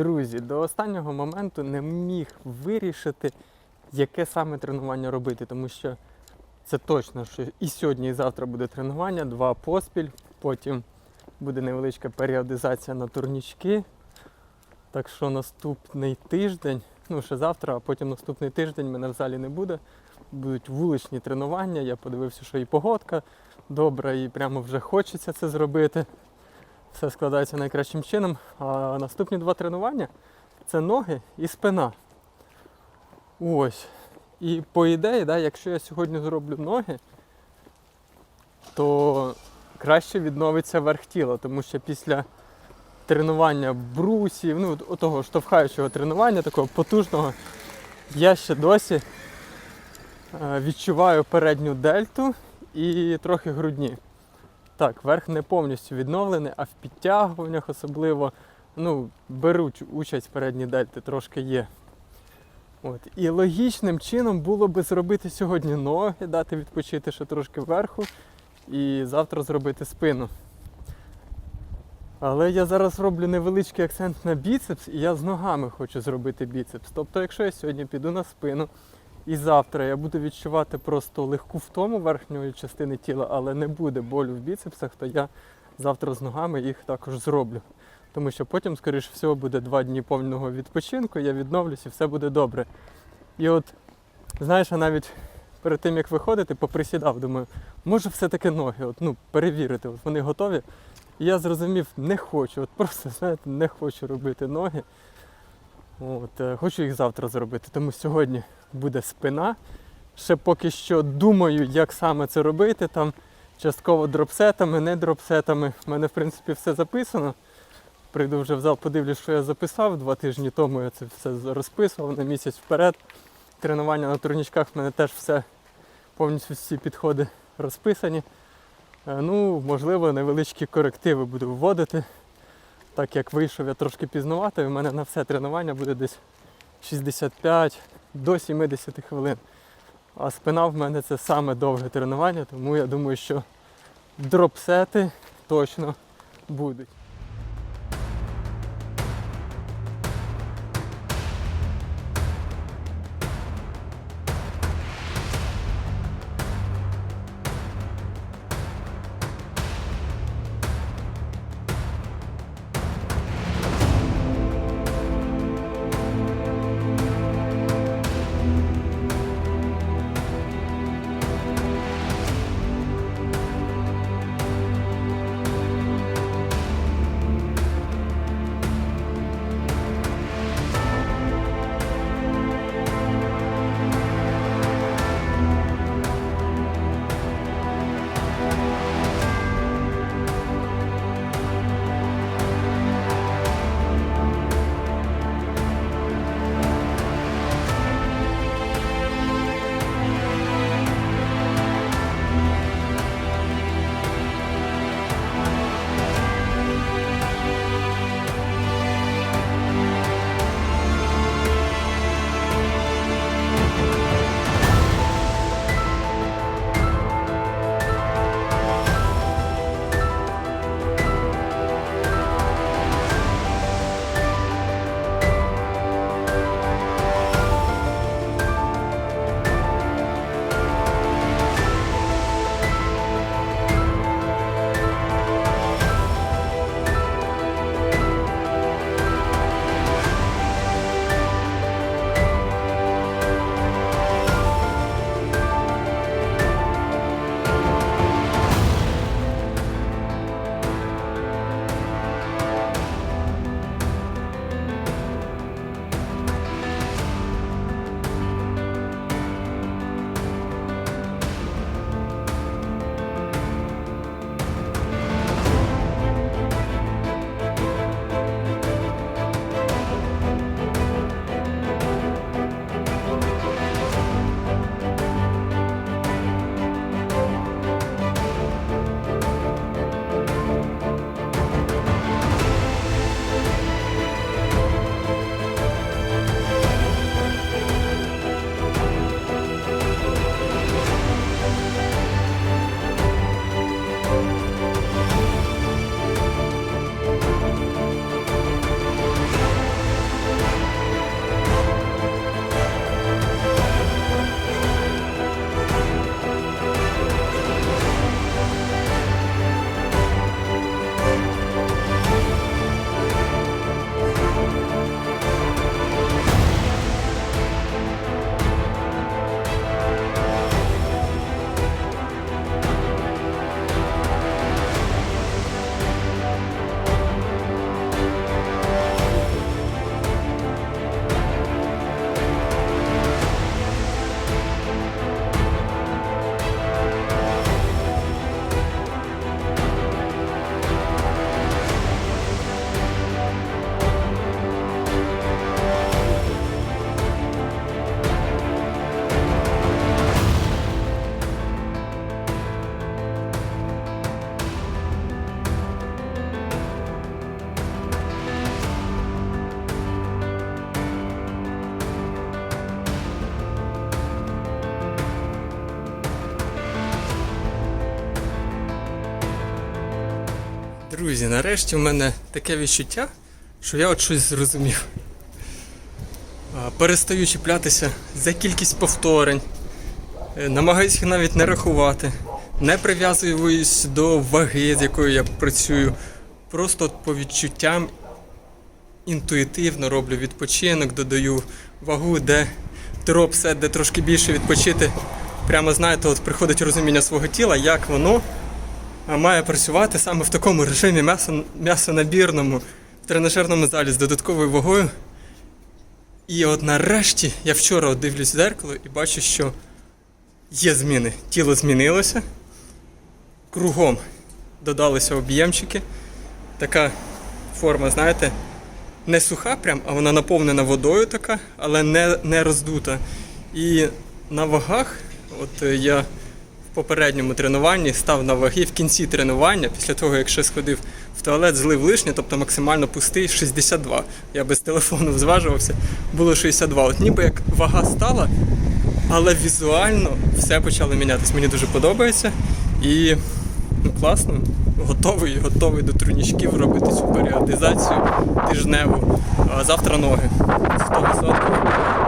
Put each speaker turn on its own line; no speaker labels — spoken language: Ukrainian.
Друзі, до останнього моменту не міг вирішити, яке саме тренування робити, тому що це точно, що і сьогодні, і завтра буде тренування, два поспіль, потім буде невеличка періодизація на турнічки. Так що наступний тиждень, ну ще завтра, а потім наступний тиждень мене в залі не буде. Будуть вуличні тренування. Я подивився, що і погодка добра, і прямо вже хочеться це зробити. Все складається найкращим чином. А наступні два тренування це ноги і спина. Ось. І по ідеї, да, якщо я сьогодні зроблю ноги, то краще відновиться верх тіла, тому що після тренування брусів, ну, отого штовхаючого тренування, такого потужного, я ще досі е, відчуваю передню дельту і трохи грудні. Так, верх не повністю відновлений, а в підтягуваннях особливо ну, беруть участь передні дельти, трошки є. От. І логічним чином було би зробити сьогодні ноги, дати відпочити ще трошки вверху і завтра зробити спину. Але я зараз роблю невеличкий акцент на біцепс, і я з ногами хочу зробити біцепс. Тобто, якщо я сьогодні піду на спину, і завтра я буду відчувати просто легку втому верхньої частини тіла, але не буде болю в біцепсах, то я завтра з ногами їх також зроблю. Тому що потім, скоріш всього, буде два дні повного відпочинку, я відновлюсь і все буде добре. І от, знаєш, я навіть перед тим як виходити, поприсідав, думаю, може все-таки ноги, от, ну, перевірити, от вони готові. І я зрозумів, не хочу, от просто знаєте, не хочу робити ноги. От, е, хочу їх завтра зробити, тому сьогодні буде спина. Ще поки що думаю, як саме це робити. Там частково дропсетами, не дропсетами. У мене, в принципі, все записано. Прийду вже в зал, подивлюсь, що я записав. Два тижні тому я це все розписував на місяць вперед. Тренування на турнічках в мене теж все повністю всі підходи розписані. Е, Ну, можливо, невеличкі корективи буду вводити. Так як вийшов я трошки пізнувато, і в мене на все тренування буде десь 65 до 70 хвилин. А спина в мене це саме довге тренування, тому я думаю, що дропсети точно будуть. Друзі, нарешті в мене таке відчуття, що я от щось зрозумів. Перестаю чіплятися за кількість повторень, е, намагаюся навіть не рахувати, не прив'язуюсь до ваги, з якою я працюю. Просто от по відчуттям інтуїтивно роблю відпочинок, додаю вагу, де дроп сет, де трошки більше відпочити. Прямо знаєте, от приходить розуміння свого тіла, як воно має працювати саме в такому режимі м'ясо, м'ясонабірному, в тренажерному залі з додатковою вагою. І от нарешті я вчора дивлюсь в зеркало і бачу, що є зміни. Тіло змінилося, кругом додалися об'ємчики. Така форма, знаєте, не суха, прям, а вона наповнена водою така, але не, не роздута. І на вагах, от е, я в попередньому тренуванні став на ваги в кінці тренування, після того, як ще сходив в туалет, злив лишнє, тобто максимально пустий 62. Я без телефону зважувався, було 62. От ніби як вага стала, але візуально все почало мінятися. Мені дуже подобається. І ну, класно, готовий, готовий до трунічків робити цю періодизацію тижневу. А завтра ноги. 100%